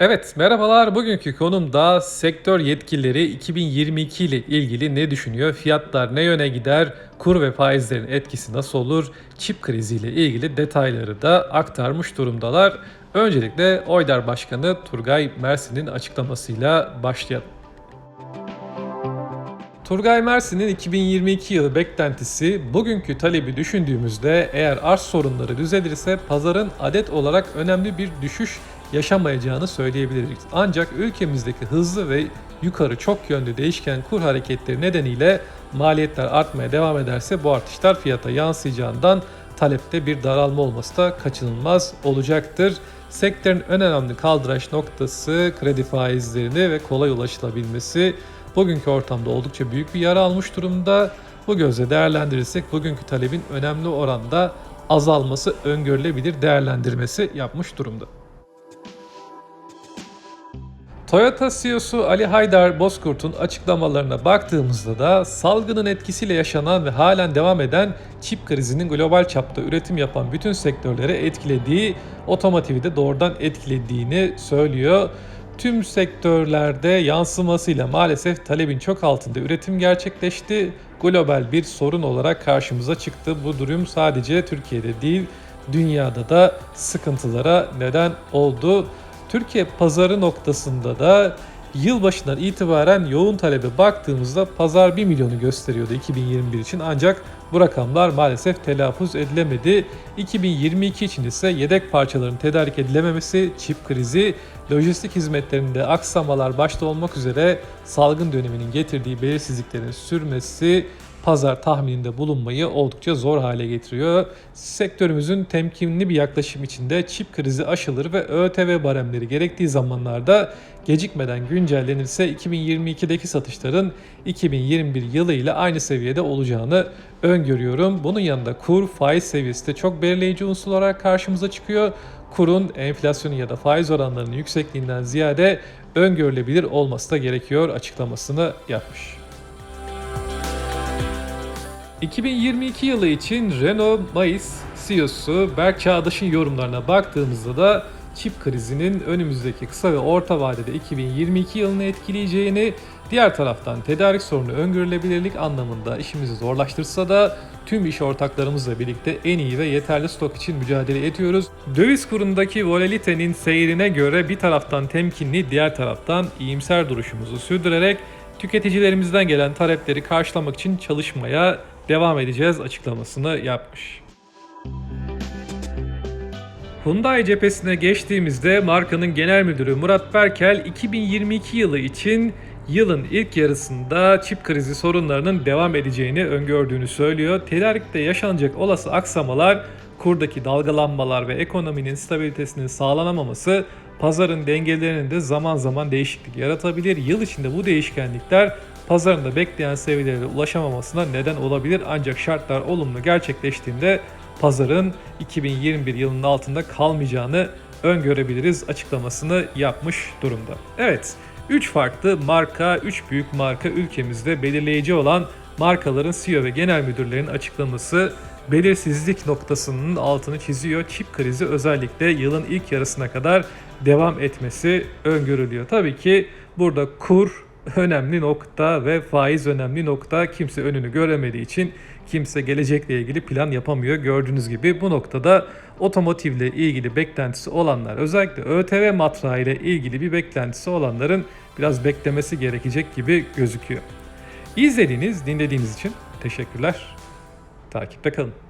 Evet, merhabalar. Bugünkü konum da sektör yetkilileri 2022 ile ilgili ne düşünüyor? Fiyatlar ne yöne gider? Kur ve faizlerin etkisi nasıl olur? Çip kriziyle ilgili detayları da aktarmış durumdalar. Öncelikle Oydar Başkanı Turgay Mersin'in açıklamasıyla başlayalım. Turgay Mersin'in 2022 yılı beklentisi bugünkü talebi düşündüğümüzde eğer arz sorunları düzelirse pazarın adet olarak önemli bir düşüş yaşamayacağını söyleyebiliriz. Ancak ülkemizdeki hızlı ve yukarı çok yönlü değişken kur hareketleri nedeniyle maliyetler artmaya devam ederse bu artışlar fiyata yansıyacağından talepte bir daralma olması da kaçınılmaz olacaktır. Sektörün en önemli kaldıraç noktası kredi faizlerini ve kolay ulaşılabilmesi bugünkü ortamda oldukça büyük bir yara almış durumda. Bu gözle değerlendirirsek bugünkü talebin önemli oranda azalması öngörülebilir değerlendirmesi yapmış durumda. Toyota CEO'su Ali Haydar Bozkurt'un açıklamalarına baktığımızda da salgının etkisiyle yaşanan ve halen devam eden çip krizinin global çapta üretim yapan bütün sektörlere etkilediği, otomotivi de doğrudan etkilediğini söylüyor. Tüm sektörlerde yansımasıyla maalesef talebin çok altında üretim gerçekleşti. Global bir sorun olarak karşımıza çıktı. Bu durum sadece Türkiye'de değil, dünyada da sıkıntılara neden oldu. Türkiye pazarı noktasında da yılbaşından itibaren yoğun talebe baktığımızda pazar 1 milyonu gösteriyordu 2021 için ancak bu rakamlar maalesef telaffuz edilemedi. 2022 için ise yedek parçaların tedarik edilememesi, çip krizi, lojistik hizmetlerinde aksamalar başta olmak üzere salgın döneminin getirdiği belirsizliklerin sürmesi pazar tahmininde bulunmayı oldukça zor hale getiriyor. Sektörümüzün temkinli bir yaklaşım içinde çip krizi aşılır ve ÖTV baremleri gerektiği zamanlarda gecikmeden güncellenirse 2022'deki satışların 2021 yılı ile aynı seviyede olacağını öngörüyorum. Bunun yanında kur, faiz seviyesi de çok belirleyici unsur olarak karşımıza çıkıyor. Kurun enflasyonun ya da faiz oranlarının yüksekliğinden ziyade öngörülebilir olması da gerekiyor açıklamasını yapmış. 2022 yılı için Renault Mayıs CEO'su Berk Çağdaş'ın yorumlarına baktığımızda da çip krizinin önümüzdeki kısa ve orta vadede 2022 yılını etkileyeceğini, diğer taraftan tedarik sorunu öngörülebilirlik anlamında işimizi zorlaştırsa da tüm iş ortaklarımızla birlikte en iyi ve yeterli stok için mücadele ediyoruz. Döviz kurundaki volatilitenin seyrine göre bir taraftan temkinli, diğer taraftan iyimser duruşumuzu sürdürerek tüketicilerimizden gelen talepleri karşılamak için çalışmaya devam edeceğiz açıklamasını yapmış. Hyundai cephesine geçtiğimizde markanın genel müdürü Murat Berkel 2022 yılı için yılın ilk yarısında çip krizi sorunlarının devam edeceğini öngördüğünü söylüyor. Tedarikte yaşanacak olası aksamalar, kurdaki dalgalanmalar ve ekonominin stabilitesinin sağlanamaması pazarın dengelerinin de zaman zaman değişiklik yaratabilir. Yıl içinde bu değişkenlikler pazarında bekleyen seviyelere ulaşamamasına neden olabilir. Ancak şartlar olumlu gerçekleştiğinde pazarın 2021 yılının altında kalmayacağını öngörebiliriz açıklamasını yapmış durumda. Evet, 3 farklı marka, 3 büyük marka ülkemizde belirleyici olan markaların CEO ve genel müdürlerin açıklaması belirsizlik noktasının altını çiziyor. Çip krizi özellikle yılın ilk yarısına kadar devam etmesi öngörülüyor. Tabii ki burada kur önemli nokta ve faiz önemli nokta. Kimse önünü göremediği için kimse gelecekle ilgili plan yapamıyor. Gördüğünüz gibi bu noktada otomotivle ilgili beklentisi olanlar özellikle ÖTV matrağı ile ilgili bir beklentisi olanların biraz beklemesi gerekecek gibi gözüküyor. İzlediğiniz, dinlediğiniz için teşekkürler. Takipte kalın.